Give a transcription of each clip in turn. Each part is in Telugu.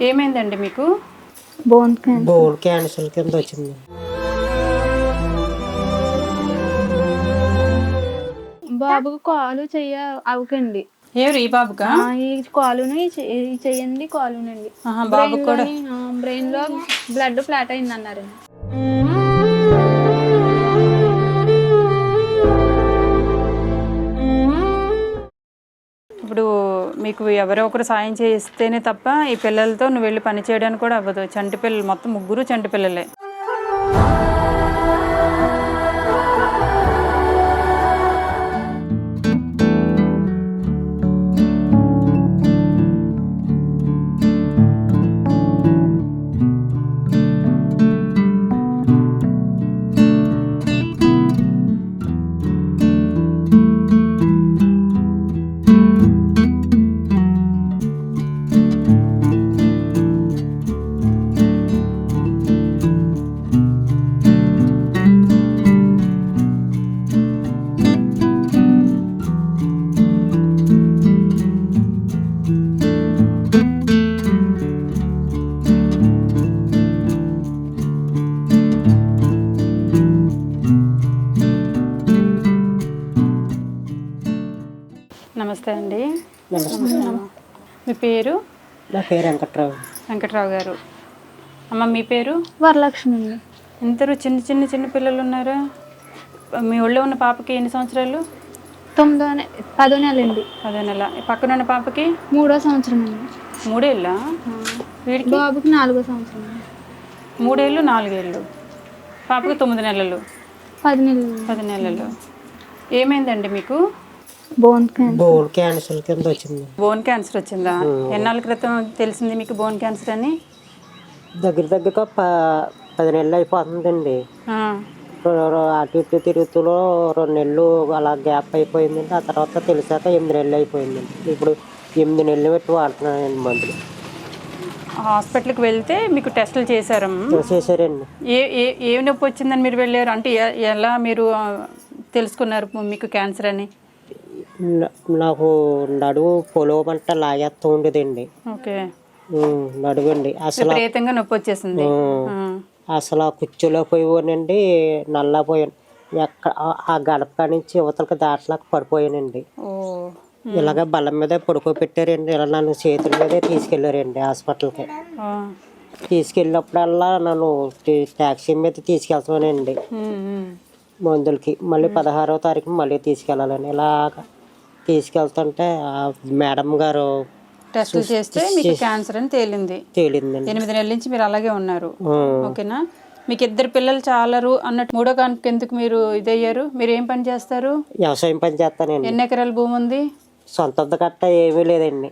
ఏమైందండి మీకు? బోన్ బోన్ క్యాన్సర్ కింద వచ్చింది. బాబుకు కాలు చెయ్య అవకండి ఎవరు ఈ బాబుకా? ఆ, ఈ కాలును ఈ చెయ్యండి కాలునండి. బాబు కూడా. బ్రెయిన్లో బ్లడ్ ఫ్లాట్ అయింది అన్నారండి ఇప్పుడు మీకు ఎవరో ఒకరు సాయం చేస్తేనే తప్ప ఈ పిల్లలతో నువ్వు వెళ్ళి పని చేయడానికి కూడా అవ్వదు. చంటి పిల్లలు మొత్తం ముగ్గురు చంటి పిల్లలే. పేరు వెంకట్రావు. వెంకట్రావు గారు. అమ్మ మీ పేరు? వరలక్ష్మి. అండి ఇంతరు చిన్న చిన్న చిన్న పిల్లలు ఉన్నారు? మీ ఒళ్ళో ఉన్న పాపకి ఎన్ని సంవత్సరాలు? తొమ్మిదో నె- పదో నెల అండి. అదే నెల. పక్కన ఉన్న పాపకి? మూడో సంవత్సరం అండి. మూడేళ్ళా? వీడికి? బాబుకి నాలుగో సంవత్సరం అండి. మూడేళ్ళు నాలుగేళ్ళు. పాపకి తొమ్మిది నెలలు. పది నెలలు. పది నెలలు. ఏమైందండి మీకు? బోన్ బోన్ క్యాన్సర్ కింద వచ్చింది. బోన్ క్యాన్సర్ వచ్చిందా? ఎన్నాళ్ళ క్రితం తెలిసింది మీకు బోన్ క్యాన్సర్ అని? దగ్గర దగ్గరగా ప పది నెలలు అయిపోతుందండి. అటు ఇటు తిరుగుతూలో రెండు నెలలు అలా గ్యాప్ అయిపోయిందండి. ఆ తర్వాత తెలిసాక ఎనిమిది నెలలు అయిపోయిందండి. ఇప్పుడు ఎనిమిది నెలలు పెట్టి వాడుతున్నానండి మందులు. హాస్పిటల్కి వెళ్తే మీకు టెస్టులు చేశారమ్మ చేశారండి. ఏ ఏ ఏ నొప్పి వచ్చిందని మీరు వెళ్ళారు? అంటే ఎలా మీరు తెలుసుకున్నారు మీకు క్యాన్సర్ అని? నాకు నడువు పొలవమంట లాగేస్తూ ఉండేదండి. ఓకే. ఉమ్, నడువండి. అసలు విపరీతంగా నొప్పి వచ్చేసింది. అసలు ఆ కుర్చీలో పోయానండి నల్లా పోయాను. ఎక్కడ ఆ- గడప నుంచి యువతలకు దాటలాగా పడిపోయానండి. ఇలాగ బల్ల మీద పడుకోబెట్టారండి. ఇలా నన్ను చేతుల మీదే తీసుకెళ్ళారండి హాస్పిటల్కి. తీసుకెళ్ళినప్పుడల్లా నన్ను ట్యాక్సీ మీద తీసుకెళ్తానండి. మందులకి. మళ్ళీ పదహారవ తారీఖు మళ్ళీ తీసుకెళ్ళాలని. ఇలాగ తీసుకెళ్తుంటే ఆ మేడం గారు టెస్టులు చేస్తే మీకు క్యాన్సర్ అని తేలింది. తేలిందండి. ఎనిమిది నెలల నుంచి మీరు అలాగే ఉన్నారు. ఓకేనా? మీకు ఇద్దరు పిల్లలు చాలరు అన్నట్టు మూడో కానుక ఎందుకు మీరు ఇదయ్యారు? మీరు ఏం పని చేస్తారు? వ్యవసాయం పని చేస్తానండి. ఎన్ని ఎకరాల భూమి ఉంది? సొంత గట్ట ఏమీ లేదండి.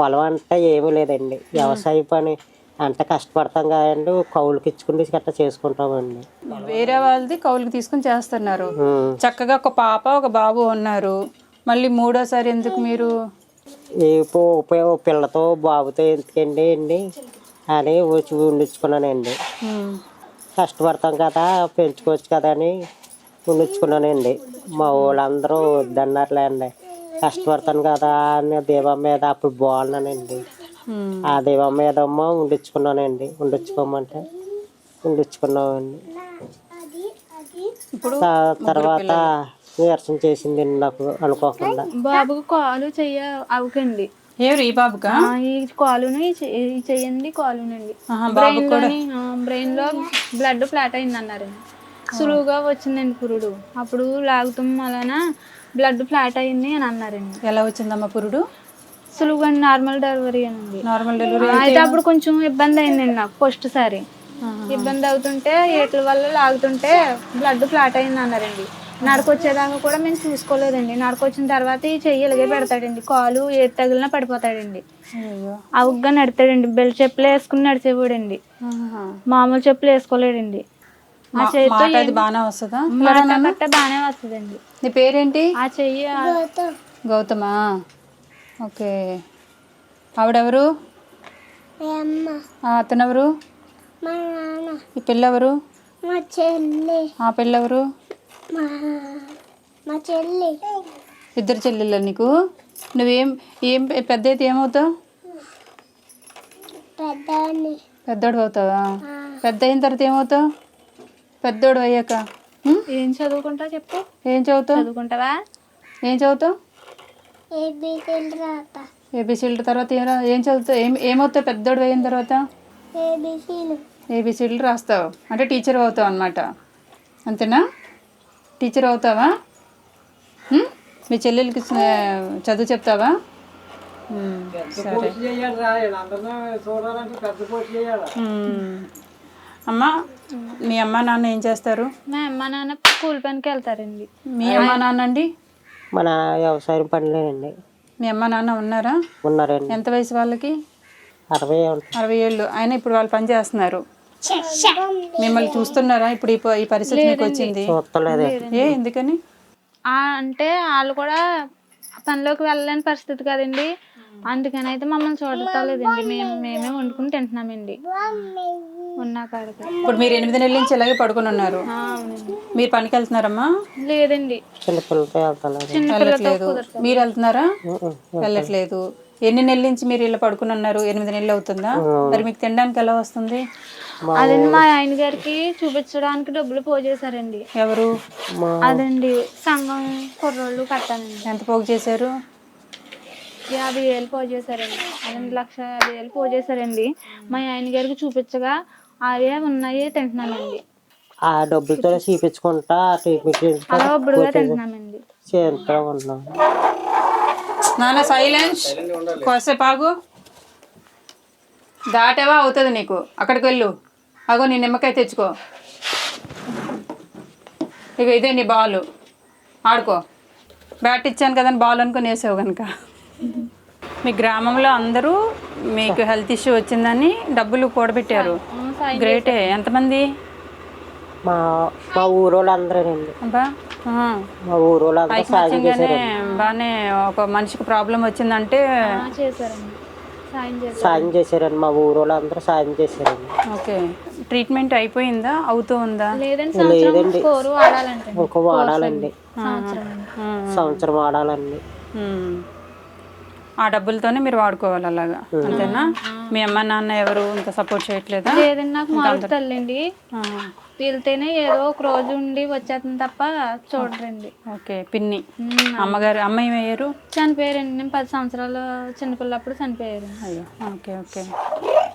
పొలం అంటే ఏమీ లేదండి. వ్యవసాయ పని. అంత కష్టపడతాం కదండి కౌలుకి ఇచ్చుకుని గట్ట చేసుకుంటామండి. వేరే వాళ్ళది కౌలుకి తీసుకుని చేస్తున్నారు. చక్కగా ఒక పాప ఒక బాబు ఉన్నారు. మళ్ళీ మూడోసారి ఎందుకు మీరు? పిల్లతో బాబుతో ఎందుకండి అండి? అని వచ్చి ఉండించుకున్నానండి. కష్టపడతాం కదా పెంచుకోవచ్చు కదా అని ఉండించుకున్నానండి. మా వాళ్ళందరూ వద్దన్నారులేండి కష్టపడతాను కదా అని దీపం మీద అప్పుడు బాగున్నానండి. ఆ దీపం మీద ఉండించుకున్నానండి. ఉండించుకోమంటే ఉండించుకున్నామండి. ఇప్పుడు తర్వాత నీరసం చేసిందండి నాకు అనుకోకుండా. బాబుకు కాలు చెయ్య అవకండి. ఎవరు ఈ బాబుకా? ఈ కాలును ఈ చెయ్యండి కాలునండి. బాబు బ్రెయిన్లో బ్లడ్ ఫ్లాట్ అయింది అన్నారండి సులువుగా వచ్చిందండి పురుడు. అప్పుడు లాగుతాం వలన బ్లడ్ ఫ్లాట్ అయింది అని అన్నారండి. ఎలా వచ్చిందమ్మా పురుడు? సులువుగా నార్మల్ డెలివరీ అండి నార్మల్ డెలివరీ అయితే అప్పుడు కొంచెం ఇబ్బంది అయిందండి నాకు ఫస్ట్ సారి. ఇబ్బంది అవుతుంటే ఏట్ల వల్ల లాగుతుంటే బ్లడ్ ఫ్లాట్ అయింది అన్నారండి నడకొచ్చేదాకా కూడా మేము చూసుకోలేదండి. నడకొచ్చిన తర్వాత ఈ చెయ్యి ఇలాగే పెడతాడండి. కాలు ఏది తగిలినా పడిపోతాడండి. అయ్యో. అవుగ్గా నడతాడండి. బెల్ట్ చెప్పులు వేసుకుని నడిచేవాడండి. మామూలు చెప్పులు వేసుకోలేడండి. ఆ మా- చేతితో అది బాగానే వస్తుందా? మాట కట్ట బాగానే వస్తుందండి. నీ పేరేంటి? ఆ చెయ్యి గౌతమా. ఓకే. ఆవిడెవరు? ఆ, అతనెవరు ఈ పిల్లెవరు? మా చెల్లి. ఆ పిల్లెవరు? మా మా చెల్లి. ఇద్దరు చెల్లెళ్ళ నీకు? నువ్వేం ఏం పెద్ద అయితే ఏమవుతావు? పెద్దోడు అవుతావా? పెద్ద అయిన తర్వాత ఏమవుతావు? పెద్దోడు అయ్యాక? ఏం చదువుకుంటావు చెప్పు. ఏం చదువుతావు? చదువుకుంటావా? ఏం చదువుతావు? ఏబిసిడ్ల తర్వాత. ఏం రా- ఏం చదువుతావు? ఏం ఏమవుతావు? పెద్దోడు అయిన తర్వాత? ఏబిసిలు ఏబిసిడ్లు రాస్తావు. అంటే టీచర్ అవుతావు అనమాట అంతేనా? టీచర్ అవుతావా? మీ చెల్లెలకి చదువు చెప్తావా? సరే. అమ్మ మీ అమ్మ నాన్న ఏం చేస్తారు? మా అమ్మ నాన్న కూలి పనికి వెళ్తారండి. మీ అమ్మ నాన్న అండి? మన వ్యవసాయం పనిలేనండి. మీ అమ్మ నాన్న ఉన్నారా? ఉన్నారండి. ఎంత వయసు వాళ్ళకి? అరవై అరవై ఏళ్ళు. అయినా ఇప్పుడు వాళ్ళు పని చేస్తున్నారు. మిమ్మల్ని చూస్తున్నారా? ఇప్పుడు ఈ పరిస్థితి మీకు వచ్చింది. ఏ ఎందుకని? ఆ, అంటే వాళ్ళు కూడా పనిలోకి వెళ్ళలేని పరిస్థితి కదండి. అందుకని అయితే మమ్మల్ని చూడలేదండి మేము మేమే వండుకుని తింటున్నామండి. ఉన్నా కాడికి. ఇప్పుడు మీరు ఎనిమిది నెలల నుంచి ఇలాగే పడుకొని ఉన్నారు. మీరు పనికి వెళ్తున్నారమ్మా? లేదండి. వెళ్ళట్లేదు. మీరు వెళ్తున్నారా? వెళ్ళట్లేదు. ఎన్ని నెలల నుంచి మీరు ఇలా పడుకుని ఉన్నారు? ఎనిమిది నెలలు అవుతుందా? మరి మీకు తినడానికి ఎలా వస్తుంది? అదండి మా ఆయన గారికి చూపించడానికి డబ్బులు పోజేశారండి ఎవరు? అదండి సంఘం కుర్రోళ్ళు కట్టానండి ఎంత పోగు చేశారు? యాభై వేలు పోజేశారండి అదండి లక్ష యాభై వేలు పోజేశారండి మా ఆయన గారికి చూపించగా అవే ఉన్నాయి తింటున్నామండి. ఆ డబ్బులతో చూపించుకుంటా ట్రీట్మెంట్ అలా ఒబ్బడుగా తింటున్నామండి. చేస్తూ ఉన్నాం. నాన్న సైలెన్స్ కోసేపు ఆగు. దాటేవా అవుతుంది నీకు? అక్కడికి వెళ్ళు. అగో నీ నిమ్మకాయ తెచ్చుకో. ఇక ఇదే నీ బాల్. ఆడుకో. బ్యాట్ ఇచ్చాను కదని బాల్ అనుకుని వేసావు కనుక మీ గ్రామంలో అందరూ మీకు హెల్త్ ఇష్యూ వచ్చిందని డబ్బులు కూడబెట్టారు. గ్రేటే. ఎంతమంది? మా మా ఊరు వాళ్ళందరేనండి అబ్బా ఆ. మా ఊరు వాళ్ళందరూ సాయం ఐకమత్యంగానే బాగానే ఒక మనిషికి ప్రాబ్లం వచ్చిందంటే సాయం చేశారు? సాయం చేశారండి. మా ఊరు వాళ్ళందరూ సాయం చేశారండి. ఓకే. ట్రీట్మెంట్ అయిపోయిందా? అవుతూ ఉందా? లేదండి. ఇంకో వాడాలండి. సంవత్సరం. వాడాలండి. ఆ డబ్బులతోనే మీరు వాడుకోవాలి అలాగా. అంతేనా? మీ అమ్మ నాన్న ఎవరు ఇంకా సపోర్ట్ చేయట్లేదా? లేదండి నాకు మామూలు తల్లండి ఆ, వెళ్తేనే ఏదో ఒక రోజు ఉండి వచ్చేస్తుంది తప్ప చూడరండి. ఓకే పిన్ని. అమ్మగారు అమ్మ ఏమయ్యారు? చనిపోయారండి. నేను పది సంవత్సరాలు చిన్నపిల్లప్పుడు చనిపోయారు. అయ్యో ఓకే ఓకే.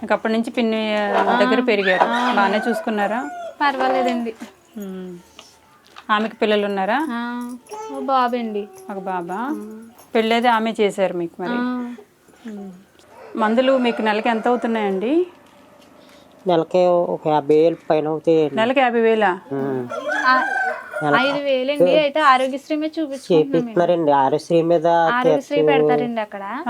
ఇంక అప్పటి నుంచి పిన్ని దగ్గర పెరిగారు. బాగానే చూసుకున్నారా? పర్వాలేదండి. ఆమెకి పిల్లలు ఉన్నారా? ఆ, ఓ బాబండి ఒక బాబా? పెళ్ళేది ఆమె చేశారు మీకు మరి. మందులు మీకు నెలకి ఎంత అవుతున్నాయండి? నెలకి ఒక యాభై వేలు పైన అవుతాయండి. నెలకి యాభై వేలా? ఐదు వేలండి. అయితే ఆరోగ్యశ్రీ మీద చేపిస్తున్నారండి. ఆరోశ్రీ మీద ఆరోగ్యశ్రీ పెడతారండి అక్కడ.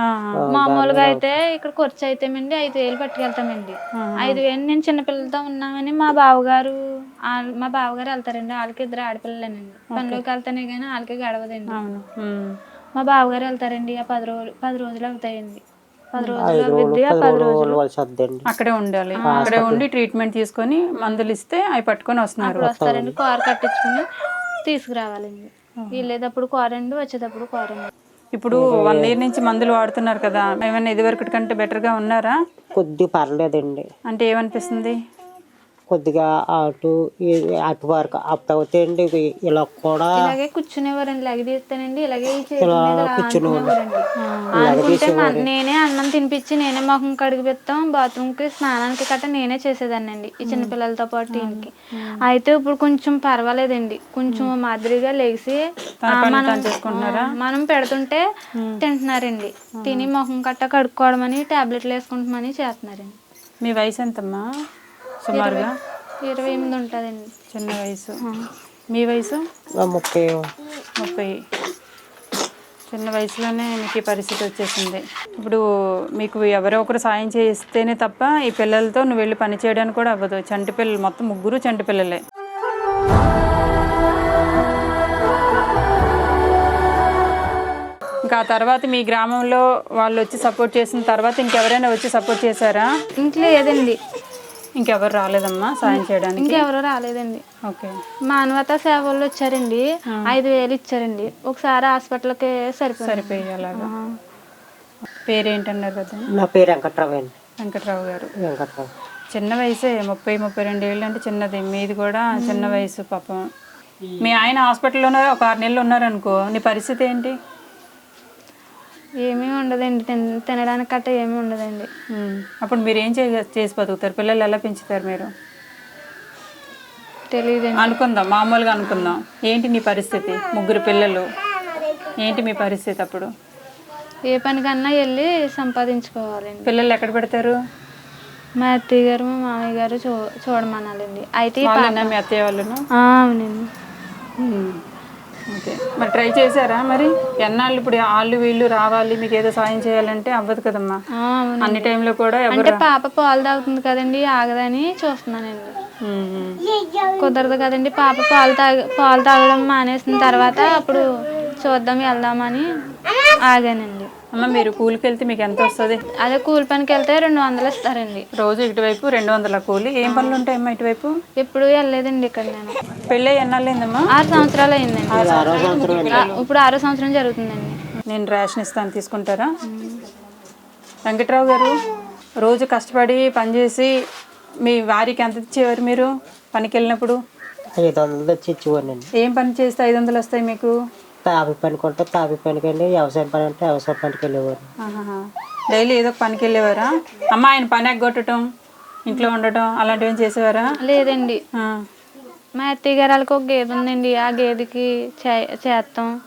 మామూలుగా అయితే ఇక్కడ ఖర్చు అయితేమండి ఐదు వేలు పట్టుకెళ్తామండి. ఐదు వేలు నేను చిన్నపిల్లలతో ఉన్నామని మా బావగారు ఆ- మా బావగారు వెళ్తారండి. వాళ్ళకి ఇద్దరు ఆడపిల్లలేనండి. పనిలోకి వెళ్తానే కానీ వాళ్ళకి గడవదండి. అవును. మా బావగారు వెళ్తారండి ఆ పది రోజులు పది రోజులు అవుతాయండి పది రోజులు అవుద్ది ఆ పది అక్కడే ఉండాలి. అక్కడే ఉండి ట్రీట్మెంట్ తీసుకొని మందులు ఇస్తే అవి పట్టుకొని వస్తున్నారు. అప్పుడు వస్తారండి కారు కట్టించుకుని తీసుకురావాలండి. వెళ్ళేటప్పుడు కారండి వచ్చేటప్పుడు కారండి ఇప్పుడు వన్ ఇయర్ నుంచి మందులు వాడుతున్నారు కదా ఏమైనా ఇదివరకటి కంటే బెటర్గా ఉన్నారా? కొద్ది పర్లేదండి. అంటే ఏమనిపిస్తుంది? కొద్దిగా అటు ఈ- అటు వరకు అప్పుడు అవుతాయండి. ఇవి ఇలా కూడా ఇలాగే కూర్చునేవారండి. ఇలాగే ఈ ఇలా నేనే అన్నం తినిపించి నేనే మొహం కడిగి పెడతాం. బాత్రూమ్కి స్నానానికి కట్ట నేనే చేసేదాన్నండి. ఈ చిన్న పిల్లలతో పాటు దీనికి అయితే ఇప్పుడు కొంచెం పర్వాలేదండి. కొంచెం మాదిరిగా లేచి మనం మనం పెడుతుంటే తింటున్నారండి. తిని మొహం కట్ట కడుక్కోవడమని టాబ్లెట్లు వేసుకుంటామని చేస్తున్నారండి. మీ వయసు ఎంతమ్మా? సుమారుగా? ఇరవై ఎనిమిది ఉంటుందండి. చిన్న వయసు. మీ వయసు? ముప్పై. ముప్పై. చిన్న వయసులోనే మీకు ఈ పరిస్థితి వచ్చేసింది. ఇప్పుడు మీకు ఎవరో ఒకరు సాయం చేస్తేనే తప్ప ఈ పిల్లలతో నువ్వు వెళ్ళి పని చేయడానికి కూడా అవ్వదు. చంటి పిల్లలు మొత్తం ముగ్గురు చంటి పిల్లలే. ఇంకా ఆ తర్వాత మీ గ్రామంలో వాళ్ళు వచ్చి సపోర్ట్ చేసిన తర్వాత ఇంకెవరైనా వచ్చి సపోర్ట్ చేశారా? ఇంక లేదండి ఇంకెవరు రాలేదమ్మా సాయం చేయడానికి? ఇంకెవరో రాలేదండి. ఓకే. మానవతా సేవల్లో వచ్చారండి ఐదు వేలు ఇచ్చారండి. ఒకసారి హాస్పిటల్కి సరిపోయింది. సరిపోయి అలాగా పేరేంటన్నారు కదా? నా పేరు వెంకట్రావు అండి. వెంకట్రావు గారు. వెంకట్రావు. చిన్న వయసే ముప్పై ముప్పై రెండు ఏళ్ళు అంటే చిన్నది. మీది కూడా చిన్న వయసు పాపం. మీ ఆయన హాస్పిటల్లోనే ఒక ఆరు నెలలు ఉన్నారనుకో నీ పరిస్థితి ఏంటి? ఏమీ ఉండదండి. తిన- తినడానికి కట్ట ఏమీ ఉండదండి. ఉమ్. అప్పుడు మీరు ఏం చేయ చేసి బతుకుతారు? పిల్లలు ఎలా పెంచుతారు మీరు? తెలియదండి అనుకుందాం మామూలుగా అనుకుందాం. ఏంటి నీ పరిస్థితి? ముగ్గురు పిల్లలు. ఏంటి మీ పరిస్థితి అప్పుడు? ఏ పనికన్నా వెళ్ళి సంపాదించుకోవాలండి. పిల్లలు ఎక్కడ పెడతారు? మా అత్తయ్య గారు మా మామయ్య గారు చూ చూడమనాలండి. అయితే ఈ పా- వాళ్ళన్నా మీ అత్తయ్య వాళ్ళను? ఆ, అవునండి. ఉమ్. ఓకే. మరి ట్రై చేశారా మరి? ఎన్నాళ్ళు ఇప్పుడు వాళ్ళు వీళ్ళు రావాలి మీకు ఏదో సాయం చేయాలంటే అవ్వదు కదమ్మా. అన్ని టైంలో కూడా అంటే పాప పాలు తాగుతుంది కదండి ఆగదని చూస్తున్నానండి. కుదరదు కదండి పాప పాలు తాగ పాలు తాగడం మానేసిన తర్వాత అప్పుడు చూద్దాం వెళ్దామని ఆగానండి. అమ్మ మీరు కూలికి వెళ్తే మీకు ఎంత వస్తుంది? అదే కూలి పనికి వెళ్తే రెండు వందలు ఇస్తారండి. రోజు ఇటువైపు రెండు వందల కూలి. ఏం పనులు ఉంటాయమ్మా ఇటువైపు? ఎప్పుడు వెళ్ళలేదండి ఇక్కడ నేను. పెళ్ళి ఎన్నాళ్ళైందమ్మా ఆరు సంవత్సరాలు అయిందండి ఆరో సంవత్సరం ఆ, ఇప్పుడు ఆరో సంవత్సరం జరుగుతుందండి. నేను రేషన్ ఇస్తాను తీసుకుంటారా? వెంకట్రావు గారు రోజు కష్టపడి పనిచేసి మీ వారికి ఎంత ఇచ్చేవారు మీరు? పనికి వెళ్ళినప్పుడు ఐదు వందలు తెచ్చి ఇచ్చేవాడినండి ఏం పని చేస్తే ఐదు వందలు వస్తాయి మీకు? తాపి పని కొంటే తాపి పనికి వెళ్ళి వ్యవసాయం పని అంటే వ్యవసాయ పనికి వెళ్ళేవారు. డైలీ ఏదో ఒక పనికి వెళ్ళేవారా? అమ్మ ఆయన పని ఎగ్గొట్టడం ఇంట్లో ఉండటం అలాంటివి ఏం చేసేవారా? లేదండి. ఆ. మా అత్తయ్య గారు వాళ్ళకి ఒక గేదె ఉందండి. ఆ గేదెకి చే- చేస్తాం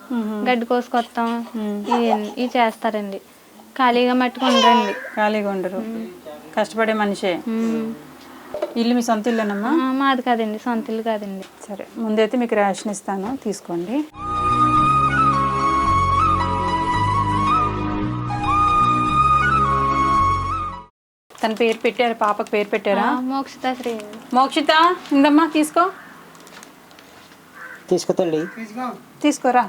గడ్డి కోసుకొస్తాం ఇవి- ఇవి చేస్తారండి. ఖాళీగా మట్టుకు ఉండరండి ఖాళీగా ఉండరు. కష్టపడే మనిషే. ఇల్లు మీ సొంత ఇల్లేనమ్మా? మాది కాదండి. సొంత ఇల్లు కాదండి. సరే. ముందైతే మీకు రేషన్ ఇస్తాను. తీసుకోండి. తన పేరు పెట్టారు పాపకు పేరు పెట్టారా? ఆ, మోక్షితాశ్రీ మోక్షిత ఇందమ్మా తీసుకో. తీసుకుతల్లి తీసుకోరా?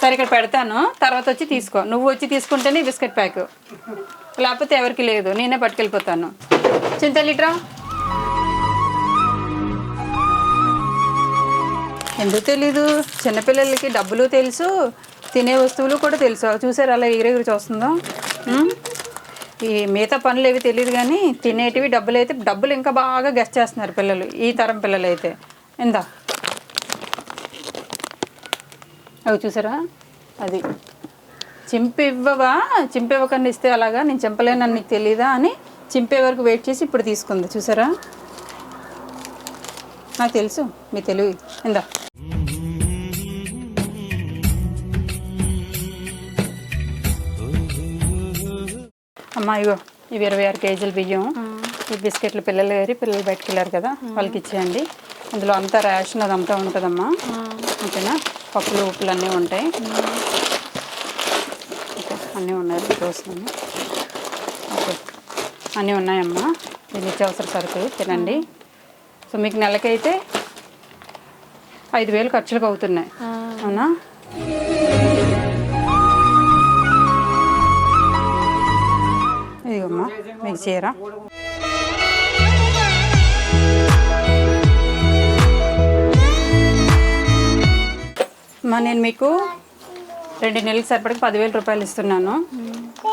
సరే ఇక్కడ పెడతాను. తర్వాత వచ్చి తీసుకో. నువ్వు వచ్చి తీసుకుంటేనే బిస్కెట్ ప్యాక్. లేకపోతే ఎవరికి లేదు. నేనే పట్టుకెళ్ళిపోతాను. చింత లీటరా ఎందుకు తెలీదు? చిన్నపిల్లలకి డబ్బులు తెలుసు తినే వస్తువులు కూడా తెలుసు. చూసారు అలా ఎగిరెగిరి చూస్తుందో? ఈ మిగతా పనులు ఏవి తెలియదు కానీ తినేటివి డబ్బులు అయితే డబ్బులు ఇంకా బాగా గెస్ట్ చేస్తున్నారు పిల్లలు ఈ తరం పిల్లలు అయితే ఇందా? అవి చూసారా? అది. చింపి ఇవ్వవా చింపి ఇవ్వకుండా ఇస్తే అలాగా? నేను చింపలేనని నీకు తెలియదా అని చింపే వరకు వెయిట్ చేసి ఇప్పుడు తీసుకుంది. చూసారా? నాకు తెలుసు మీ తెలివి. ఇందా? అమ్మా ఇగో ఇవి ఇరవై ఆరు కేజీల బియ్యం. ఈ బిస్కెట్లు పిల్లలు ఏరి పిల్లలు బయటకు వెళ్ళారు కదా వాళ్ళకి ఇచ్చేయండి. అందులో అంతా రేషన్ అదంతా ఉంటుందమ్మా. ఓకేనా? పప్పులు ఉప్పులు అన్నీ ఉంటాయి. ఓకే అన్నీ ఉన్నాయి. చూస్తున్నాను ఓకే అన్నీ ఉన్నాయమ్మా. ఇది నిత్యావసర సరుకులు తినండి. సో మీకు నెలకైతే ఐదు వేలు ఖర్చులకు అవుతున్నాయి. అవునా? మీకు చీర అమ్మా నేను మీకు రెండు నెలలకు సరిపడికి పదివేల రూపాయలు ఇస్తున్నాను.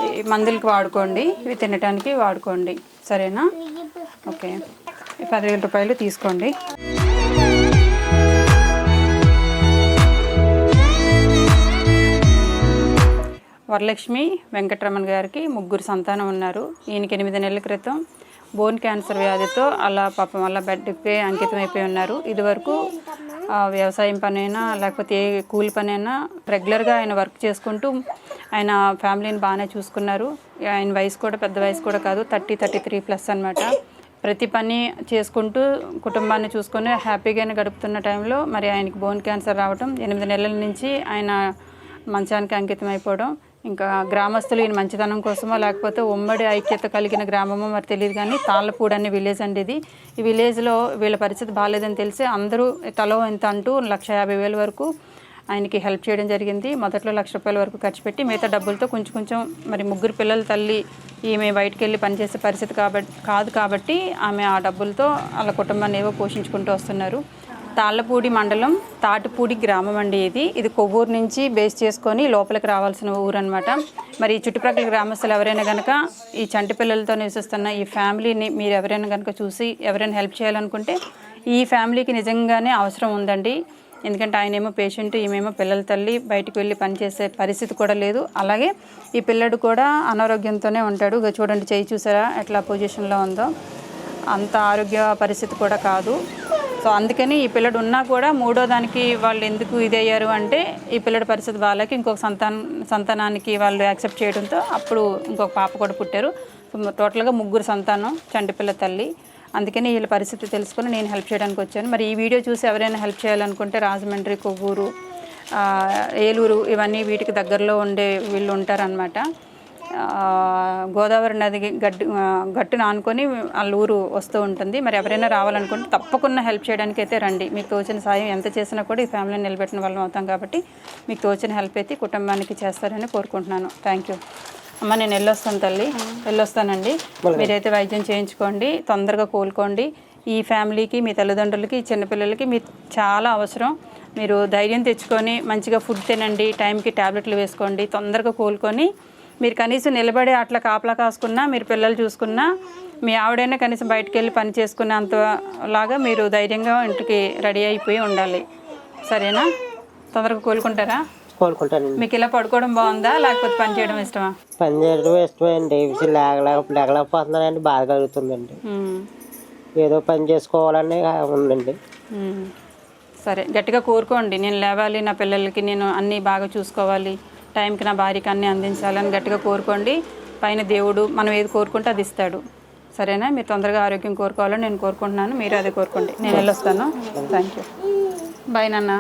మందులకు మందులకి వాడుకోండి ఇవి తినడానికి వాడుకోండి. సరేనా? ఓకే. పదివేల రూపాయలు తీసుకోండి. వరలక్ష్మి వెంకటరమణ గారికి ముగ్గురు సంతానం ఉన్నారు. ఈయనకి ఎనిమిది నెలల క్రితం బోన్ క్యాన్సర్ వ్యాధితో అలా పాపం అలా బెడ్కి అంకితం అయిపోయి ఉన్నారు. ఇదివరకు వ్యవసాయం పనైనా లేకపోతే ఏ కూలి పనైనా రెగ్యులర్గా ఆయన వర్క్ చేసుకుంటూ ఆయన ఫ్యామిలీని బాగానే చూసుకున్నారు. ఆయన వయసు కూడా పెద్ద వయసు కూడా కాదు థర్టీ థర్టీ త్రీ ప్లస్ అనమాట ప్రతి పని చేసుకుంటూ కుటుంబాన్ని చూసుకొని హ్యాపీగానే గడుపుతున్న టైంలో మరి ఆయనకి బోన్ క్యాన్సర్ రావడం ఎనిమిది నెలల నుంచి ఆయన మంచానికి అంకితం అయిపోవడం ఇంకా గ్రామస్తులు ఈయన మంచితనం కోసమో లేకపోతే ఉమ్మడి ఐక్యత కలిగిన గ్రామమో మరి తెలియదు కానీ తాళ్ళపూడి అనే విలేజ్ అండి ఇది. ఈ విలేజ్లో వీళ్ళ పరిస్థితి బాగాలేదని తెలిసి అందరూ తలో ఎంత అంటూ లక్ష యాభై వేల వరకు ఆయనకి హెల్ప్ చేయడం జరిగింది. మొదట్లో లక్ష రూపాయల వరకు ఖర్చు పెట్టి మిగతా డబ్బులతో కొంచెం కొంచెం మరి ముగ్గురు పిల్లల తల్లి ఈమె బయటికి వెళ్ళి పనిచేసే పరిస్థితి కాబట్టి కాదు కాబట్టి ఆమె ఆ డబ్బులతో వాళ్ళ కుటుంబాన్ని ఏవో పోషించుకుంటూ వస్తున్నారు. తాళ్ళపూడి మండలం తాటిపూడి గ్రామం అండి ఇది. ఇది కొవ్వూరు నుంచి బేస్ చేసుకొని లోపలికి రావాల్సిన ఊరు అనమాట మరి ఈ చుట్టుప్రక్కల గ్రామస్తులు ఎవరైనా కనుక ఈ చంటి పిల్లలతో నివసిస్తున్న ఈ ఫ్యామిలీని మీరు ఎవరైనా కనుక చూసి ఎవరైనా హెల్ప్ చేయాలనుకుంటే ఈ ఫ్యామిలీకి నిజంగానే అవసరం ఉందండి. ఎందుకంటే ఆయన ఏమో పేషెంట్ ఈమెమో పిల్లల తల్లి బయటికి వెళ్ళి పనిచేసే పరిస్థితి కూడా లేదు. అలాగే ఈ పిల్లడు కూడా అనారోగ్యంతోనే ఉంటాడు. చూడండి చేయి చూసారా? ఎట్లా పొజిషన్లో ఉందో. అంత ఆరోగ్య పరిస్థితి కూడా కాదు. సో అందుకని ఈ పిల్లడు ఉన్నా కూడా మూడో దానికి వాళ్ళు ఎందుకు ఇదయ్యారు అంటే ఈ పిల్లడి పరిస్థితి వాళ్ళకి ఇంకొక సంతానం సంతానానికి వాళ్ళు యాక్సెప్ట్ చేయడంతో అప్పుడు ఇంకొక పాప కూడా పుట్టారు. సో టోటల్గా ముగ్గురు సంతానం చంటిపిల్ల తల్లి. అందుకని వీళ్ళ పరిస్థితి తెలుసుకొని నేను హెల్ప్ చేయడానికి వచ్చాను. మరి ఈ వీడియో చూసి ఎవరైనా హెల్ప్ చేయాలనుకుంటే రాజమండ్రి కొవ్వూరు ఏలూరు ఇవన్నీ వీటికి దగ్గరలో ఉండే వీళ్ళు ఉంటారనమాట గోదావరి నది గడ్డు గట్టును ఆనుకొని వాళ్ళ ఊరు వస్తూ ఉంటుంది. మరి ఎవరైనా రావాలనుకుంటే తప్పకుండా హెల్ప్ చేయడానికి అయితే రండి. మీకు తోచిన సాయం ఎంత చేసినా కూడా ఈ ఫ్యామిలీని నిలబెట్టిన వాళ్ళం అవుతాం కాబట్టి మీకు తోచిన హెల్ప్ అయితే కుటుంబానికి చేస్తారని కోరుకుంటున్నాను. థ్యాంక్ యూ అమ్మ నేను వెళ్ళొస్తాను తల్లి. వెళ్ళొస్తానండి. మీరైతే వైద్యం చేయించుకోండి తొందరగా కోలుకోండి. ఈ ఫ్యామిలీకి మీ తల్లిదండ్రులకి ఈ చిన్నపిల్లలకి మీ చాలా అవసరం. మీరు ధైర్యం తెచ్చుకొని మంచిగా ఫుడ్ తినండి టైంకి ట్యాబ్లెట్లు వేసుకోండి తొందరగా కోలుకొని మీరు కనీసం నిలబడి అట్లా కాపలా కాసుకున్నా మీరు పిల్లలు చూసుకున్నా మీ ఆవిడైనా కనీసం బయటకు వెళ్ళి పని చేసుకునేంతలాగా మీరు ధైర్యంగా ఇంటికి రెడీ అయిపోయి ఉండాలి. సరేనా? తొందరగా కోలుకుంటారా? కోలుకుంటానండి. మీకు ఇలా పడుకోవడం బాగుందా? లేకపోతే పని చేయడం ఇష్టమా? పని చేయడం ఇష్టమే అండి లేగలేక లేగలేకపోతున్నానండి. బాధ కలుగుతుందండి. ఏదో పని చేసుకోవాలని ఉందండి. సరే గట్టిగా కోరుకోండి. నేను లేవాలి నా పిల్లలకి నేను అన్నీ బాగా చూసుకోవాలి. టైంకి నా భార్యకి అన్నీ అందించాలని గట్టిగా కోరుకోండి. పైన దేవుడు మనం ఏది కోరుకుంటే అది ఇస్తాడు. సరేనా? మీరు తొందరగా ఆరోగ్యం కోరుకోవాలని నేను కోరుకుంటున్నాను. మీరు అదే కోరుకోండి. నేను వెళ్ళొస్తాను. థ్యాంక్ యూ బాయ్ నాన్న.